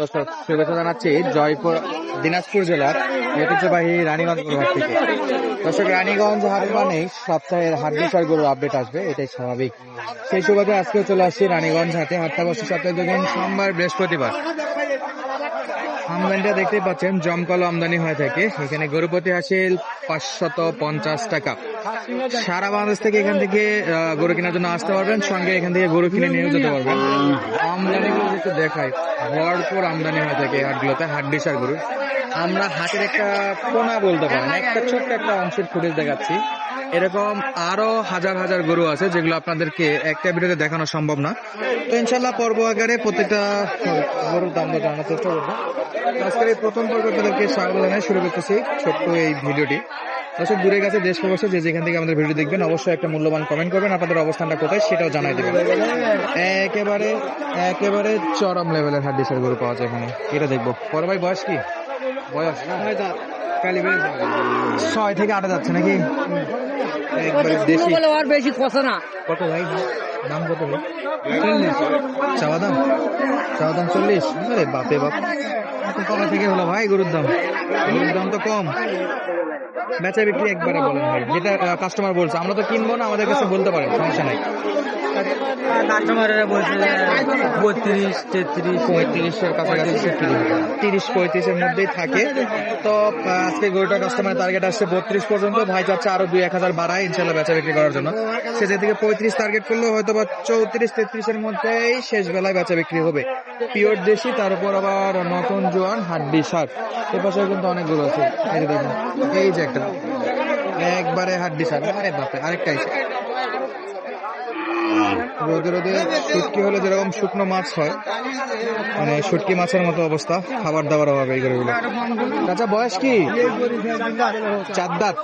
দর্শক, শুভেচ্ছা জানাচ্ছি জয়পুর, দিনাজপুর জেলার ঐতিহ্যবাহী রানীগঞ্জ গরুহাট থেকে। দর্শক, রানীগঞ্জ হাট মানে সপ্তাহের হাট বিষয় গরুর আপডেট আসবে, এটাই স্বাভাবিক। সেই সুবাদে আজকেও চলে আসছি রানীগঞ্জ হাটে। হাটটা বসে সপ্তাহে দুদিন সোমবার, বৃহস্পতিবার। আমদানিটা দেখতেই পাচ্ছেন, জমকালো আমদানি হয়ে থাকে। এখানে গরু প্রতি পাঁচশত পঞ্চাশ টাকা। সারা বাংলাদেশ থেকে এখান থেকে গরু কেনার জন্য আসতে পারবেন, সঙ্গে এখান থেকে গরু কিনে নিয়েও যেতে পারবেন। আমদানি গুলো দেখাই, ভরপুর আমদানি হয়ে থাকে হাটগুলোতে, হাট বিশার গরু। আমরা হাটের একটা কোনা বলতে পারেন, একটা ছোট্ট একটা অংশের ফুটেজ দেখাচ্ছি। এরকম আরও হাজার হাজার গরু আছে যেগুলো আপনাদেরকে একটা ভিডিওতে দেখানো সম্ভব না। তো ইনশাল্লাহ পর্ব আকারে প্রত্যেকটা গরুর দাম জানার চেষ্টা করব। আজকের এই প্রথম পর্ব আপনাদেরকে স্বাগত জানাই, শুরু করতেছি ছোট্ট এই ভিডিওটি। দর্শক দূরে গেছে দেশ প্রবাসে যে যেখান থেকে আমাদের ভিডিও দেখবেন অবশ্যই একটা মূল্যবান কমেন্ট করবেন আপনাদের অবস্থানটা কোথায় সেটাও জানাই দেবেন। একেবারে একেবারে চরম লেভেলের হাট ডিসের গরু পাওয়া যায় এখানে। এটা দেখব। বড় ভাই বয়স কি? বয়স ছয় থেকে আটে যাচ্ছে নাকি? আর বেশি না। কত ভাই? দাম কত ভাই? চাওয়া দাম? চাওয়া দাম চল্লিশ? আরে বাপে বাপ। এত কবে থেকে হলো ভাই গরুর দাম? গরুর দাম তো কম। বেচা বিক্রি একবারে বলেন ভাই। যেটা কাস্টমার বলছে আমরা তো কিনবো না আমাদের কাছে বলতে পারেন সমস্যা নাই। কাস্টমাররা বলছে বত্রিশ তেত্রিশ পঁয়ত্রিশের কাছাকাছি তিরিশ পঁয়ত্রিশের মধ্যেই থাকে। তো আজকে গরুটা টার্গেট আসছে বত্রিশ পর্যন্ত। ভাই চাচ্ছে আরও দুই এক হাজার বাড়ায় ইনশাল্লাহ বেচা বিক্রি করার জন্য। সে পঁয়ত্রিশ টার্গেট করলেও হয়তো বা চৌত্রিশ তেত্রিশের মধ্যেই শেষ বেলায় বেচা বিক্রি হবে। পিওর দেশি তার উপর আবার নতুন জোয়ান হাড্ডি সার এ পাশে কিন্তু অনেকগুলো আছে। যে দেখুন, এই যে একটা। একবারে হাড্ডি সার আরে বাপরে, আরেকটা এসে রোদে রোদে শুটকি হলে যেরকম শুকনো মাছ হয় মানে শুটকি মাছের মতো অবস্থা, খাবার দাবার অভাবে এই গরুগুলো। চাচা, বয়স কি? চার দাঁত।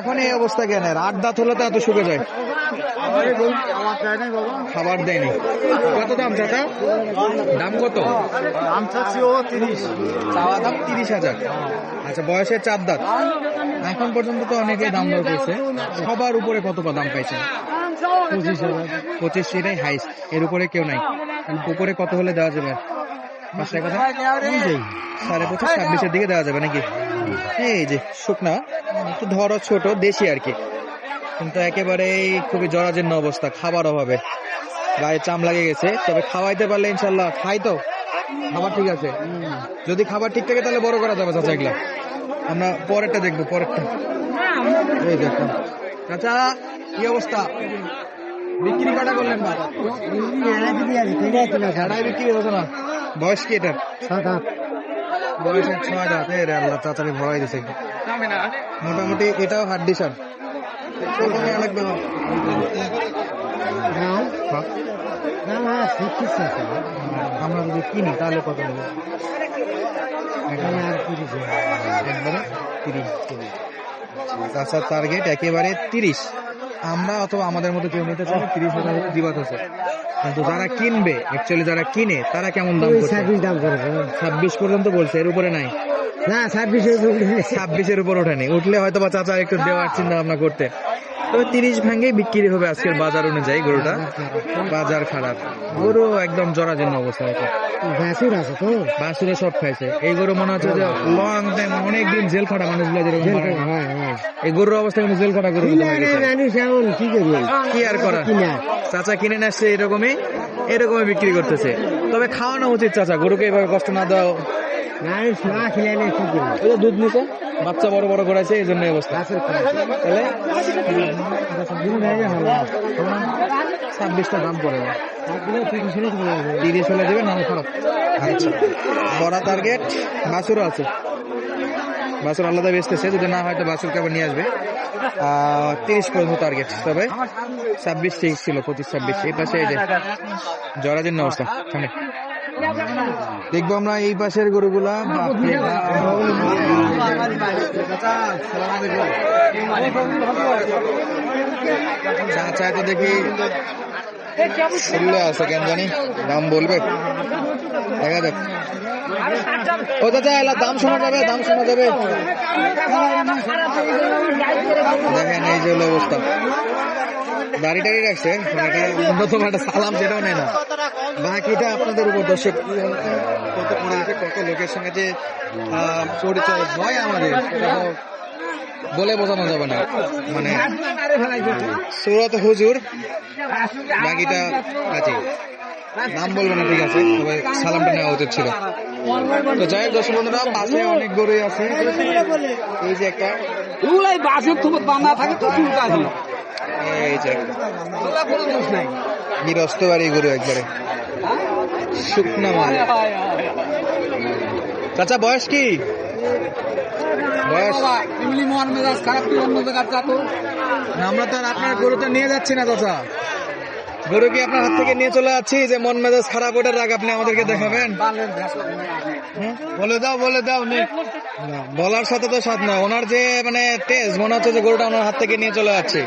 এখন এই অবস্থা কেন? আট দাঁত হলে তো এত শুকে যায়। খাবার দেয়নি। কত দাম চাচা? দাম কত? দাম চাচ্ছি ও তিরিশ। চাওয়া দাম তিরিশ হাজার। আচ্ছা বয়সের চার দাঁত। এখন পর্যন্ত তো অনেকে দাম দর করছে। সবার উপরে কত দাম পাইছে পঁচিশ হাজার। পঁচিশ এটাই হাইস এর উপরে কেউ নাই। উপরে কত হলে দেওয়া যাবে? কথা সাড়ে পঁচিশ ছাব্বিশের দিকে দেওয়া যাবে নাকি? এই যে শুকনা। একটু ধরো ছোট দেশি আর কি। কিন্তু একেবারেই খুবই জরাজীর্ণ অবস্থা, খাবার অভাবে। গায়ে চাম লাগে গেছে, তবে খাওয়াইতে পারলে ইনশাল্লাহ খাই তো। খাবার ঠিক আছে। যদি খাবার ঠিক থাকে তাহলে বড় করা যাবে, চাচা, এগুলা। আমরা পরেরটা দেখব, পরেরটা। এই দেখো। চাচা, কি অবস্থা? বিক্রি কটা করলেন ভাই? বিক্রি হতো না। বয়স কি এটা বয়স ছয় দাঁত এ রে আল্লাহ ভরাই দিছে। মোটামুটি এটাও হাড্ডি সার। আমার? হ্যাঁ? আমরা যদি কিনি তাহলে কত নেব একবারে তিরিশ আচ্ছা টার্গেট একেবারে তিরিশ। আমরা অথবা আমাদের মতো কেউ নিতে চাই তিরিশ হাজার দিবাত আছে। কিন্তু যারা কিনবে অ্যাকচুয়ালি যারা কিনে তারা কেমন দাম ছাব্বিশ পর্যন্ত বলছে এর উপরে নাই। না ছাব্বিশে ছাব্বিশের উপর ওঠেনি উঠলে হয়তো বা চাচা একটু দেওয়ার চিন্তা ভাবনা করতে। তবে তিরিশ ভাঙ্গেই বিক্রি হবে আজকের বাজার অনুযায়ী গরুটা। বাজার খারাপ। গরু একদম জরাজীর্ণ অবস্থা আছে বাসুর আছে তো। বাসুরে সব খাইছে। এই গরু মনে হচ্ছে যে লং টাইম অনেকদিন জেল খাটা মানুষগুলো যেরকম এই গরুর অবস্থা কিন্তু জেল খাটা গরু কি আর কিনা চাচা কিনে নিয়ে আসছে এরকমই এরকমই বিক্রি করতেছে। তবে খাওয়ানো উচিত চাচা গরুকে এভাবে কষ্ট না দাও যে দুধ নিছে বাচ্চা বড় বড় করাইছে এই জন্য অবস্থা। বাসুর তাহলে ছাব্বিশটা দাম পড়ে। তিরিশ হলে দেবে নাহলে খারাপ আচ্ছা। বড় টার্গেট বাছুরও আছে। বাছুর আলাদা বেচতেছে যদি না হয় তো বাছুরকে আবার নিয়ে আসবে। তিরিশ পর্যন্ত টার্গেট তবে ছাব্বিশ তেইশ ছিল পঁচিশ ছাব্বিশ এই পাশে এই যে জরাজীর্ণ অবস্থা। সামনে। দেখব আমরা এই পাশের গরুগুলা। চাচা তো দেখি ষোলো আছে, কেন জানি? দাম বলবে? দেখা যাক। ও চাচা, এলা দাম শোনা যাবে, দাম শোনা যাবে। দেখেন, এই যে অবস্থা। দাড়ি টাড়ি রাখছে অন্যতম একটা সালাম সেটাও নেই না। বাকিটা আপনাদের উপর দর্শক কত পরিবেশে কত লোকের সঙ্গে যে পরিচয় হয় আমাদের বলে বোঝানো যাবে না। মানে সুরত হুজুর বাকিটা আছে নাম বলব না ঠিক আছে তবে সালামটা নেওয়া উচিত ছিল। তো যাই হোক দর্শক বন্ধুরা পাশে অনেক গরুই আছে। এই যে একটা বাসের বান্ধা থাকে তো চুলকা আছে এই যে একটা ওগুলা কোনো দোষ নাই গৃহস্থ বাড়ি গরু একবারে। শুকনা মাল। চাচা বয়স কি? বয়স? আমরা তো আর আপনার গরুটা তো নিয়ে যাচ্ছি না চাচা। গরু কি আপনার হাত থেকে নিয়ে চলে যাচ্ছি? যে মন মেজাজ খারাপ, ওটার রাগ আপনি আমাদেরকে দেখাবেন? বলে দাও বলে দাও বলার সাথে তো সাথ না ওনার যে মানে টেস্ট মনে হচ্ছে যে গরুটা ওনার হাত থেকে নিয়ে চলে যাচ্ছে।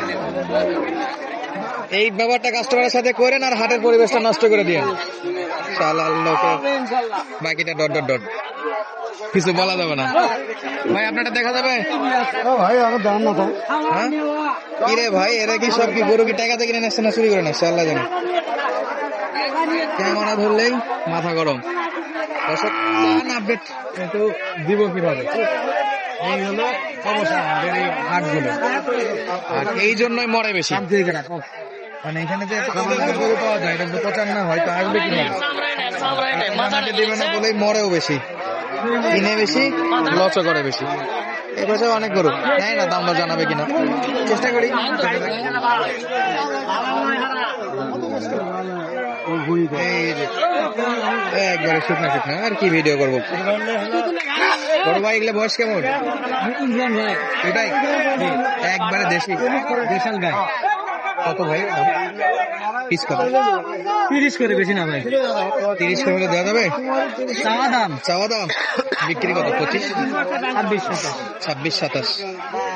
এই ব্যাপারটা কাস্টমারের সাথে করেন আর হাটের পরিবেশটা নষ্ট করে দিয়ে বাকিটা ডট ডট ডট। কিছু বলা যাবে না। ভাই আপনারটা দেখা যাবে? ভাই আমার দাম না তো। হ্যাঁ? কি রে ভাই এরা কি সব কি গরু কি টাকা থেকে কিনে নেচ্ছে না চুরি করে নেচ্ছে? আল্লাহ জানে। ক্যামেরা ধরলেই মাথা গরম। দর্শক আপডেট কিন্তু দিব কীভাবে? এই হলো সমস্যা হাটগুলো আর এই জন্যই মরে বেশি। মানে এখানে যে পাওয়া যায় এটা প্রচার না হয় তো আসবে কীভাবে? দেবে না বলেই মরেও বেশি। কিনে বেশি লসও করে বেশি। পাশে অনেক গরু। নেয় না দাম জানাবে কিনা। চেষ্টা করি। একবারে শুকনা শুকনা আর কি ভিডিও করব? বড় ভাই এগুলো বয়স কেমন? এটাই একবারে দেশি। দেশাল গাই। কত ভাই পিস কত তিরিশ করে বেশি না ভাই। তিরিশ করে দেওয়া যাবে? চাওয়া দাম। চাওয়া দাম? বিক্রি কত? পঁচিশ? ছাব্বিশ সাতাশ। ছাব্বিশ সাতাশ।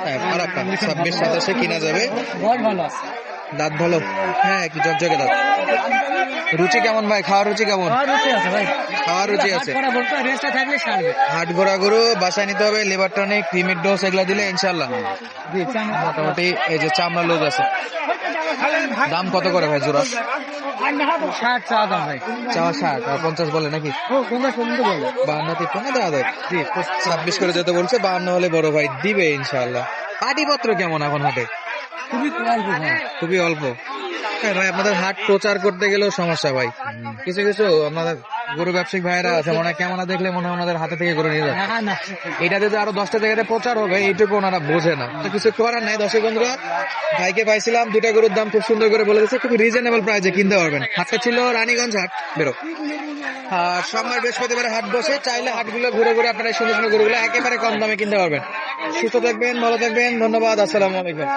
হ্যাঁ খারাপ না। ছাব্বিশ সাতাশে কিনা যাবে? দাঁত ভালো? হ্যাঁ একটু জকজকে দাঁত। রুচি কেমন ভাই? খাওয়ার রুচি কেমন? খাওয়ার রুচি আছে হাট ঘোরা গরু বাসায় নিতে হবে লিভার টনিক ক্রিমির ডোজ এগুলা দিলে ইনশাল্লাহ মোটামুটি এই যে চামড়া লোজ আছে। দাম কত করে ভাই জোড়া? ষাট চাওয়া দাম ভাই। চাওয়া ষাট আর পঞ্চাশ বলে নাকি? বাহান্ন তিপ্পান্ন দেওয়া দেয় ছাব্বিশ করে যেতে বলছে বাহান্ন হলে বড় ভাই দিবে ইনশাল্লাহ পাটিপত্র কেমন এখন হাটে? খুবই অল্প খুবই অল্প। হ্যাঁ ভাই আপনাদের হাট প্রচার করতে গেলেও সমস্যা ভাই। কিছু কিছু আপনাদের গরু ব্যবসায়িক ভাইরা আছে মনে হয় ক্যামেরা দেখলে মনে হয় ওনাদের হাতে থেকে গরু নিয়ে যাবে এটা যদি আরও দশটা জায়গাতে প্রচার হবে এইটুকু ওনারা বোঝে না। কিছু করার নাই দর্শক বন্ধুরা। ভাইকে পাইছিলাম দুটা গরুর দাম খুব সুন্দর করে বলে দিচ্ছে খুব রিজনেবল প্রাইসে কিনতে পারবেন। হাটটা ছিল রানীগঞ্জ হাট বেরো। আর সোমবার বৃহস্পতিবার হাট বসে চাইলে হাটগুলো ঘুরে ঘুরে আপনারা সুন্দর সুন্দর গরুগুলো একেবারে কম দামে কিনতে পারবেন। সুস্থ থাকবেন ভালো থাকবেন ধন্যবাদ আসসালামু আলাইকুম।